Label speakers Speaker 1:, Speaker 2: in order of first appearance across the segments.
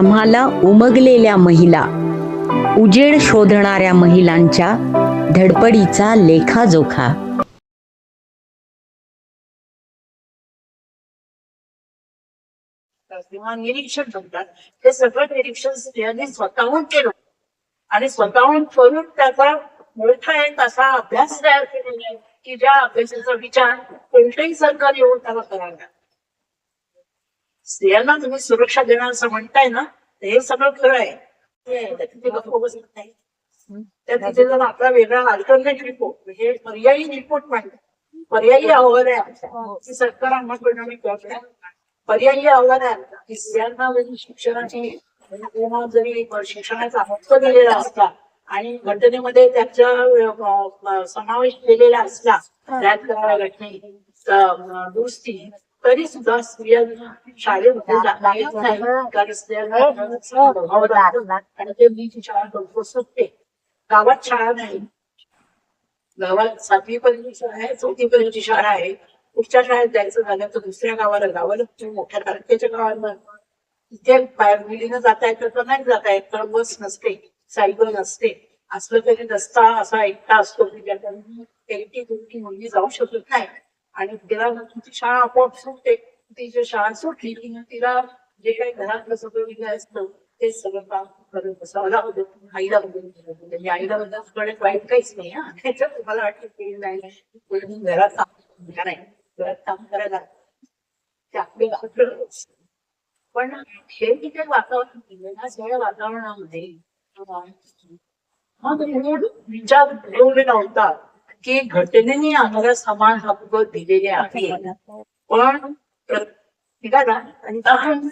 Speaker 1: आम्हाला उमगलेल्या महिला उजेड शोधणाऱ्या महिलांच्या धडपडीचा लेखाजोखा.
Speaker 2: किंवा निरीक्षण करतात. ते सगळं निरीक्षण स्त्रियांनी स्वतःहून केलं. आणि स्वतःहून करून त्याचा मोठा एक असा अभ्यास तयार केलेला आहे की ज्या अभ्यासाचा विचार कोणतेही सरकार येऊन त्याला करायला. स्त्रियांना तुम्ही सुरक्षा देणार असं म्हणताय ना हे सगळं खरं आहे. त्या तिथे जर आपला वेगळा अल्टरनेट रिपोर्ट हो, हे पर्यायी रिपोर्ट मांडला पर्यायी आव्हान आहे आमच्या. की सरकार अंमलबजावणी करत पर्यायी आव्हान आहे आमच्या. की स्त्रियांना जरी शिक्षणाची जरी शिक्षणाचा हक्क दिलेला असता आणि घटनेमध्ये त्याचा समावेश केलेला असला त्यात घटने दुरुस्ती तरी सुद्धा स्त्रियांना शाळेमध्ये जाता येत नाही. कारण स्त्रियांना बघावं लागतं. आणि ते मी जी शाळा करतो सुटते गावात शाळा नाही. गावात सातवी पर्यंतची शाळा आहे चौथी पर्यंतची शाळा आहे. पुढच्या शाळेत जायचं झालं तर दुसऱ्या गावाला गावाला मोठ्या तारखेच्या गावाला. तिथे बाहेर मुलीनं जाता येत तर नाही जाता येत. कारण बस नसते सायकल नसते. असलं तरी रस्ता असा एकटा असतो की दुसरी मुलगी जाऊ शकत नाही. आणि तिला तिची शाळा आपोआप सुटते तिची शाळा सुटली की तिला जे काही घरातलं सगळं विषय असतं ते सगळं काम करत बसावं लागतं आईला बदल म्हणजे आईला बदलकडे वाईट काहीच नाही हा त्याच्यात तुम्हाला वाटतं की नाही घरात काम नाही घरात काम करायला ते आपले आपलं पण हे तिथे वातावरण दिलं ना सगळ्या वातावरणामध्ये हा विचार घेऊन नव्हता की घटनेने आम्हाला समान हक्क दिलेले आहे. पण ठीक आहे आणि आपण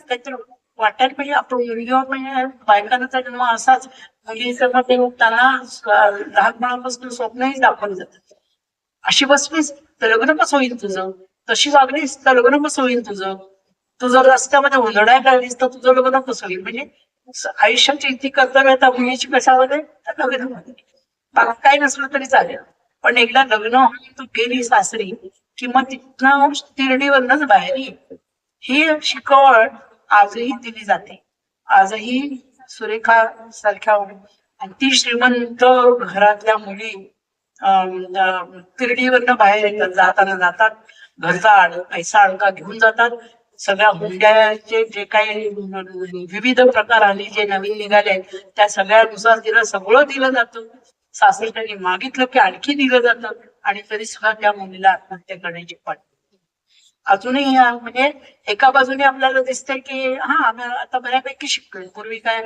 Speaker 2: वाटायला पाहिजे आपण मुलगीवर म्हणजे बायकांचा जन्म असाच. मुलीचं मग ते त्यांना लहानपणापासून स्वप्नही दाखवलं जातात अशी बसलीस तर लग्न कसं होईल तुझं? तशी वागलीस तर लग्न कसं होईल तुझं? तू जर रस्त्यामध्ये उंदडाय करायलीस तर तुझं लग्न कसं होईल? म्हणजे आयुष्याची इतकी कर्तव्य आता मुलीची कशामध्ये? तर लग्नामध्ये. बाकी काही नसलं तरी चालेल. पण एकदा लग्न होऊन तू गेली सासरी कि मग तिथनं तिरडीवरनच बाहेर ये. ही शिकवण आजही दिली जाते. आजही सुरेखा सारख्या अति श्रीमंत घरातल्या मुली तिरडीवरनं बाहेर येतात जाताना जातात घरचा आड- पैसा अडका घेऊन जातात. सगळ्या हुंड्याचे जे काही विविध प्रकार आले जे नवीन निघाले त्या सगळ्यानुसार तिला सगळं दिलं जातं. सासरच्यानी मागितलं की आणखी दिलं जातं आणि तरी सुद्धा त्या मुलीला आत्महत्या करण्याची पण अजूनही म्हणजे एका बाजूने आपल्याला दिसतंय की हा आम्ही आता बऱ्यापैकी शिकलोय. पूर्वी काय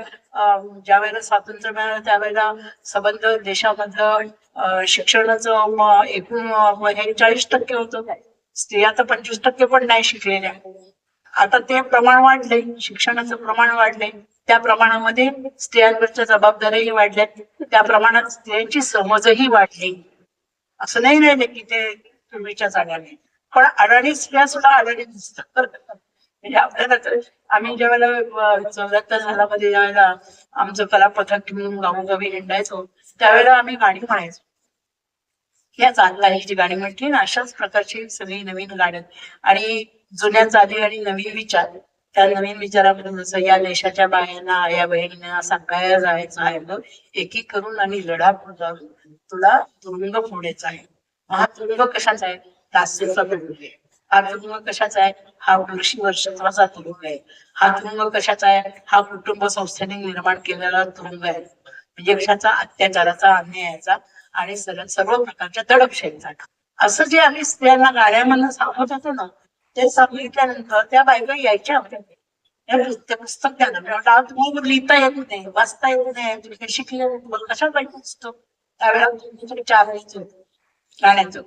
Speaker 2: ज्या वेळेला स्वातंत्र्य मिळालं त्यावेळेला सबंध देशामधलं शिक्षणाचं एकूण हे चाळीस टक्के होतं. स्त्रिया तर पंचवीस टक्के पण नाही शिकलेल्या. आता ते प्रमाण वाढले शिक्षणाचं प्रमाण वाढले त्या प्रमाणामध्ये स्त्रियांवरच्या जबाबदाऱ्याही वाढल्या त्या प्रमाणात स्त्रियांची समजही वाढली. असं नाही राहिले की ते पूर्वीच्या जाण्याने पण अडाणी स्त्रिया सुद्धा अडाणी दिसतात म्हणजे आपल्याला आम्ही ज्या वेळेला चौऱ्याहत्तर सालामध्ये ज्या वेळेला आमचं कला पथक घेऊन गावोगावी हिंडायचो त्यावेळेला आम्ही गाणी म्हणायचो. या चालला ही जी गाणी म्हटली ना अशाच प्रकारची सगळी नवीन गाणी. आणि जुन्या चाली आणि नवीन विचार. त्या नवीन विचारामध्ये जसं या देशाच्या बायांना या बहिणींना सांगायला जायचं आहे मग एकी करून आणि लढा पुढचा तुला तुरुंग फोडायचा आहे. हा तुरुंग कशाचा आहे? दास्यचा तुरुंग आहे. हा तुरुंग कशाचा आहे? हा वर्षी वर्षत्वाचा तुरुंग आहे. हा तुरुंग कशाचा आहे? हा कुटुंब संस्थेने निर्माण केलेला तुरुंग आहे. म्हणजे कशाचा? अत्याचाराचा अन्यायाचा आणि सर्व सर्व प्रकारच्या दडपशाहीचा असं जे आम्ही स्त्रियांना गाड्यामधनं सांगत होतो ना ते सांगितल्यानंतर त्या बायका यायच्या होत्या त्या पुस्तक द्या ना. म्हणजे मी तुम्हाला लिहिता येत नाही वाचता येत नाही तुम्ही काही शिकले नाही. तुम्हाला कशा पाहिजे पुस्तक त्यावेळेला तुम्ही चार यायचं होतं. गाण्याचं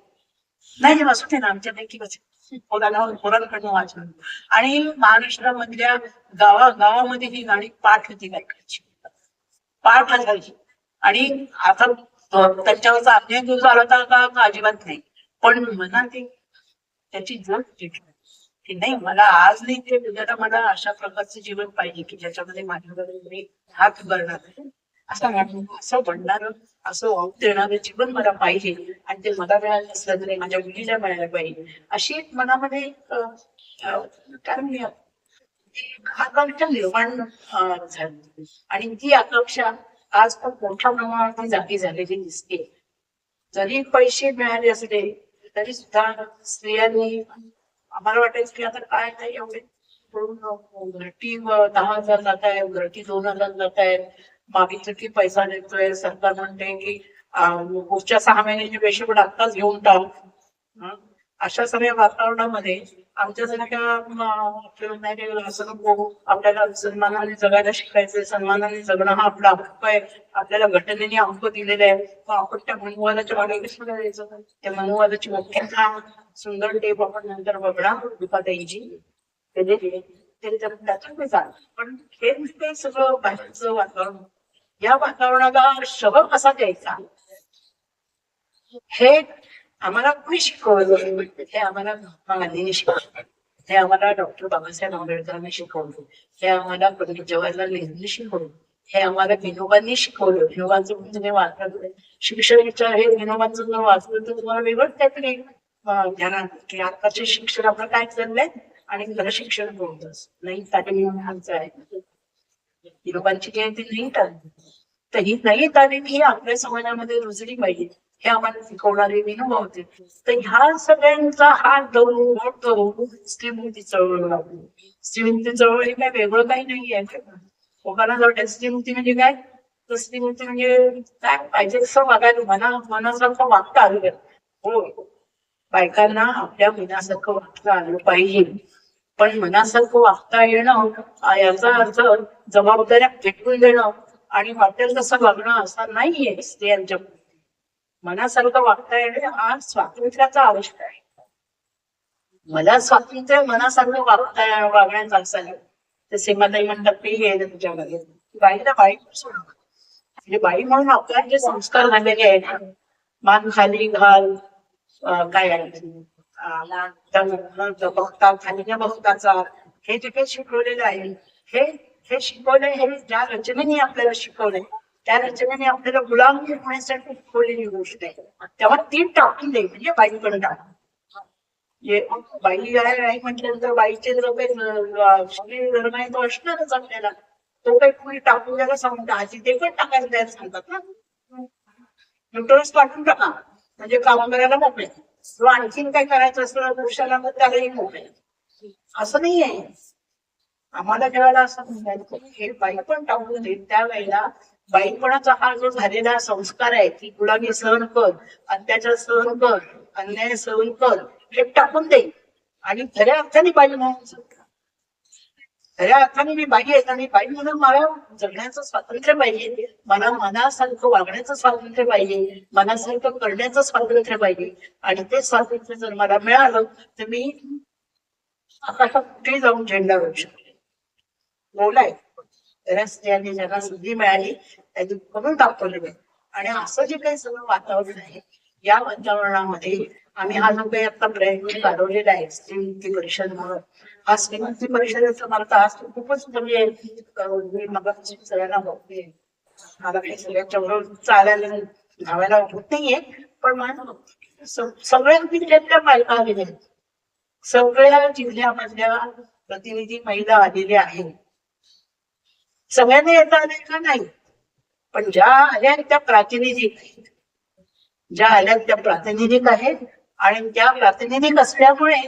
Speaker 2: नाही वाचू दे ना. आमच्या देखील पोरांकडनं वाचलं. आणि महाराष्ट्रामधल्या गावा गावामध्ये ही गाणी पाठ होती गायकाची. पाठ असायची आणि आता त्यांच्यावरचा अन्याय दूर झाला होता का अजिबात नाही. पण मनात त्याची जण की नाही मला आज नाही ते उद्याला मला अशा प्रकारचं जीवन पाहिजे की ज्याच्यामध्ये माझ्याकडे मी हात भरणार असं असं बनणार असं वाहून देणारं जीवन मला पाहिजे आणि ते मला मिळालं नसलं तरी माझ्या मुलीला मिळायला पाहिजे. अशी एक मनामध्ये कारण आकांक्षा निर्माण झाली. आणि ती आकांक्षा आज पण मोठ्या प्रमाणात जागी झालेली दिसते. जरी पैसे मिळाले असले तरी सुद्धा स्त्रियांनी आम्हाला वाटायचं की आता काय नाही एवढे. करून घरटी दहा हजार जात आहे घरटी दोन हजार जात आहे. मागितलं की पैसा देतोय. सरकार म्हणते की पुढच्या सहा महिन्याचे पैसे पण आत्ताच घेऊन टाक. अशा सगळ्या वातावरणामध्ये आमच्यासारख्या अं, आपल्याला नाही असं नको. आपल्याला सन्मानाने जगायला शिकायचंय. सन्मानाने जगणं हा आपला हक्क आहे. आपल्याला घटनेने अंक दिलेला आहे. मग आपण त्या मनुवादाच्या मागे कशाला जायचं? त्या मनुवादाची मुख्यता सुंदर टेप आपण नंतर बघणार दुपाताईची त्यातून मी पण हे नुसतं सगळं बाहेरचं वातावरण. या वातावरणाला शब कसा द्यायचा? हे आम्हाला कोणी शिकवलं हे आम्हाला महात्मा गांधींनी शिकवलं. हे आम्हाला डॉक्टर बाबासाहेब आंबेडकरांनी शिकवलं. हे आम्हाला पंडित जवाहरलाल नेहरूंनी शिकवलं. हे आम्हाला विनोबांनी शिकवलं. विनोबांचं म्हणजे तुम्ही वाचलं शिक्षणाच्या हे विनोबांचं जर वाचलं तर तुम्हाला वेगळंच काहीतरी ध्यानात की आताचे शिक्षण आपलं काय चाललंय आणि खरं शिक्षण कोणतं नाही तालीम आमचं आहे. विनोबांची जयंती नाही टाळली तर ही नाही तालीम ही आपल्या समाजामध्ये रुजली पाहिजे. हे आम्हाला शिकवणारे विनोबा होते तर ह्या सगळ्यांचा हात धरून बोट धरून स्त्रीमुक्ती चळवळ लागली स्त्रीमुक्ती चळवळ हे काय वेगळं काही नाही आहे लोकांना जर वाटतं स्त्रीमुक्ती म्हणजे काय? तर स्त्रीमुक्ती म्हणजे काय? पाहिजे असं वागायला मना मनासारखं वागता आलं हो. बायकांना आपल्या मनासारखं वागता आलं पाहिजे. पण मनासारखं वागता येणं याचा अर्थ जबाबदाऱ्या फेकून देणं आणि वाटेल तसं वागणं असं नाहीये स्त्रियांच्या मनासारखं वागता येणं हा स्वातंत्र्याचा आवश्यक आहे. मला स्वातंत्र्य मनासारखं वागता वागण्याचं असायला तर सीमाताई म्हणतात ते हे आहे तुझ्यामध्ये. बाईला बाई म्हणजे बाई म्हणून आपल्याला जे संस्कार झालेले आहेत मान खाली घाल काय आहे? अं, त्या बघता खालीच्या बघताचा. हे जे काही शिकवलेलं आहे हे हे शिकवले हे ज्या रचनेने आपल्याला शिकवले त्या रचनेने आपल्याला गुलाम होण्यासाठी शिकवलेली गोष्ट आहे तेव्हा ती टाकून दे म्हणजे बाई पण टाक. बाई आहे नाही म्हटल्यानंतर बाईचे जर काही शरीर धर्म आहे तो असणारच आपल्याला. तो काही कुणी टाकून द्यायला सांगतो आजी ते पण टाकायला द्यायला सांगतात ना. न्यूट्रन्स टाकून टाका. म्हणजे काम करायला मोकळे. किंवा आणखीन काय करायचं असलं पुरुषाला मग त्यालाही मोकळे. असं नाही आहे. आम्हाला ज्यावेळेला असं म्हणायचं हे बाई पण टाकून देईल त्यावेळेला बाईपणाचा हा जो झालेला संस्कार आहे की गुलामी सहन कर अत्याचार सहन कर अन्याय सहन कर हे टाकून दे. आणि खऱ्या अर्थाने बाई म्हणून खऱ्या अर्थाने मी बाई आहेत आणि बाई म्हणून मला जगण्याचं स्वातंत्र्य पाहिजे मला मनासारखं वागण्याचं स्वातंत्र्य पाहिजे मनासारखं करण्याचं स्वातंत्र्य पाहिजे. आणि ते स्वातंत्र्य जर मला मिळालं तर मी आकाशात कुठेही जाऊन झेंडा रोवू शकते. बोलाय तर स्त्रियांनी ज्यांना संधी मिळाली त्यांनी करून दाखवलं आणि असं जे काही सगळं वातावरण आहे या वातावरणामध्ये आम्ही हा जो काही आता प्रयत्न चालवलेला आहे स्त्रीमुक्ती परिषद म्हणून हा स्त्रीमुक्ती परिषदेचा मला तर आज खूपच म्हणजे मी मग सगळ्यांना बघते मला काही सगळ्यांच्या बरोबर चालायला धावायला होत नाहीये. पण मला सगळ्या जिल्ह्यातल्या बायका आलेल्या आहेत. सगळ्या जिल्ह्यामधल्या प्रतिनिधी महिला आलेल्या आहेत. सगळ्यांना येता आले का नाही? पण ज्या आल्या त्या प्रातिनिधिक आहेत. ज्या आल्या त्या प्रातिनिधिक आहेत आणि त्या प्रातिनिधिक असल्यामुळे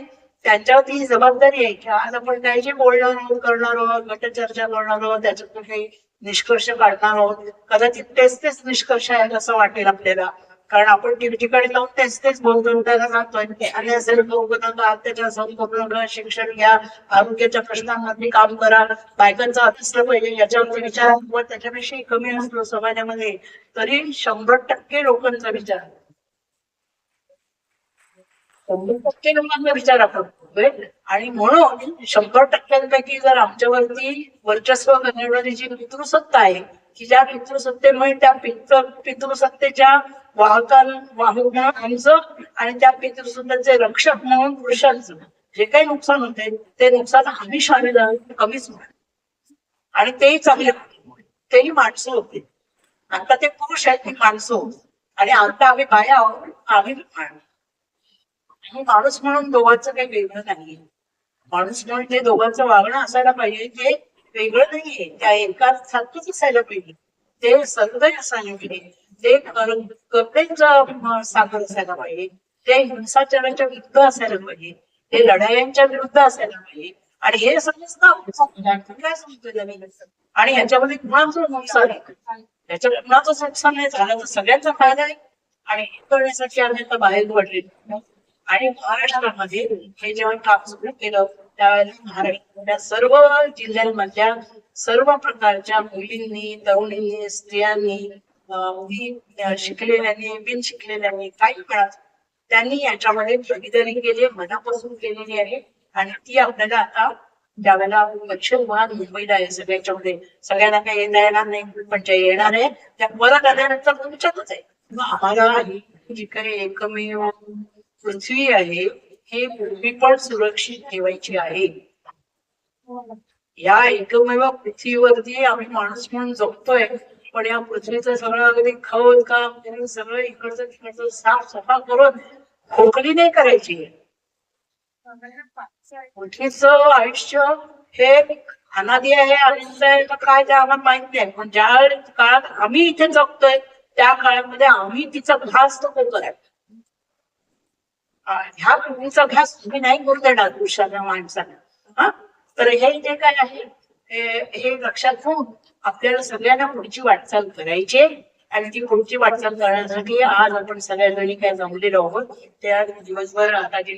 Speaker 2: त्यांच्यावरती ही जबाबदारी आहे की आज आपण काय जे बोलणार आहोत करणार आहोत गटचर्चा करणार आहोत त्याच्यातून काही निष्कर्ष काढणार आहोत. कदाचित तेच तेच निष्कर्ष आहेत असं वाटेल आपल्याला. कारण आपण ठिकठिकाणी जाऊन तेच तेच बोलतो त्याला सांगतोय आणि असेल अत्याचार सहन करू नका शिक्षण घ्या आरोग्याच्या प्रश्नांमध्ये काम करा बायकांचं असलं पाहिजे याच्यावरती विचार व त्याच्यापेक्षाही कमी असलो समाजामध्ये. तरी शंभर टक्के लोकांचा विचार. शंभर टक्के लोकांचा विचार आपण आणि म्हणून शंभर टक्क्यांपैकी जर आमच्यावरती वर्चस्व करण्याची जी पितृसत्ता आहे की ज्या पितृसत्तेमुळे त्या पितृ पितृसत्तेच्या वाहकां वाहून आमचं आणि त्या पितृसुद्धाचे रक्षक म्हणून पुरुषांचं. जे काही नुकसान होते ते नुकसान आम्ही शामिल कमीच आणि तेही चांगले तेही माणसं होते. आता ते पुरुष आहेत ती माणसं होती. आणि आता आम्ही बाया आहोत आम्ही माणूस. आणि माणूस म्हणून दोघांचं काही वेगळं नाहीये. माणूस म्हणून ते दोघांचं वागणं असायला पाहिजे ते वेगळं नाहीये. त्या एका सारखंच असायला पाहिजे. ते सर्वदय असायला पाहिजे. ते कर- कर्तव्याचं सागर असायला पाहिजे ते हिंसाचाराच्या विरुद्ध असायला पाहिजे ते लढायांच्या विरुद्ध असायला पाहिजे आणि हे समजतं काय समजलं आणि ह्याच्यामध्ये कुणाचं नुकसान त्याच्या कुणाचं नुकसान नाही झालं तर सगळ्यांचा फायदा आहे. आणि हे करण्यासाठी आम्ही आता बाहेर पडले आणि महाराष्ट्रामध्ये हे जेव्हा काम सुरू केलं त्यावेळेला महाराष्ट्रातल्या सर्व जिल्ह्यांमधल्या सर्व प्रकारच्या मुलींनी तरुणींनी स्त्रियांनी मुली बिन शिकलेल्याने काही म्हणा त्यांनी याच्यामध्ये भागीदारी केली आहे, मनापासून केलेली आहे. आणि ती आपल्याला आता ज्यावेळेला दक्षिण महान मुंबईला आहे सगळ्याच्यामध्ये. सगळ्यांना काही येणार येणार नाही पण जे येणार आहे त्या परत आल्यानंतर तुमच्यातच आहे. आम्हाला जी काही एकमेव पृथ्वी आहे हे पूर्वी पण सुरक्षित ठेवायची आहे. या एकमेव पृथ्वीवरती आम्ही माणूस म्हणून जगतोय. पण या पृथ्वीचं सगळं अगदी खवत काम सगळं इकडचं तिकडचं साफ सफा करून खोकली नाही करायची. पृथ्वीचं आयुष्य हे अनादी आहे अनंत आहे. का काय ते आम्हाला माहीत नाही. पण ज्या काळात आम्ही इथे जगतोय त्या काळामध्ये आम्ही तिचा घास तो करायचा ह्या पृथ्वीचा घास तुम्ही नाही करू देणार पुरुषाला माणसाला हा? तर हे जे काय आहे हे लक्षात घेऊन आपल्याला सगळ्यांना पुढची वाटचाल करायची आणि ती पुढची वाटचाल करण्यासाठी आज आपण सगळ्या जणी काय जमलेलो आहोत त्या दिवसभर आता जे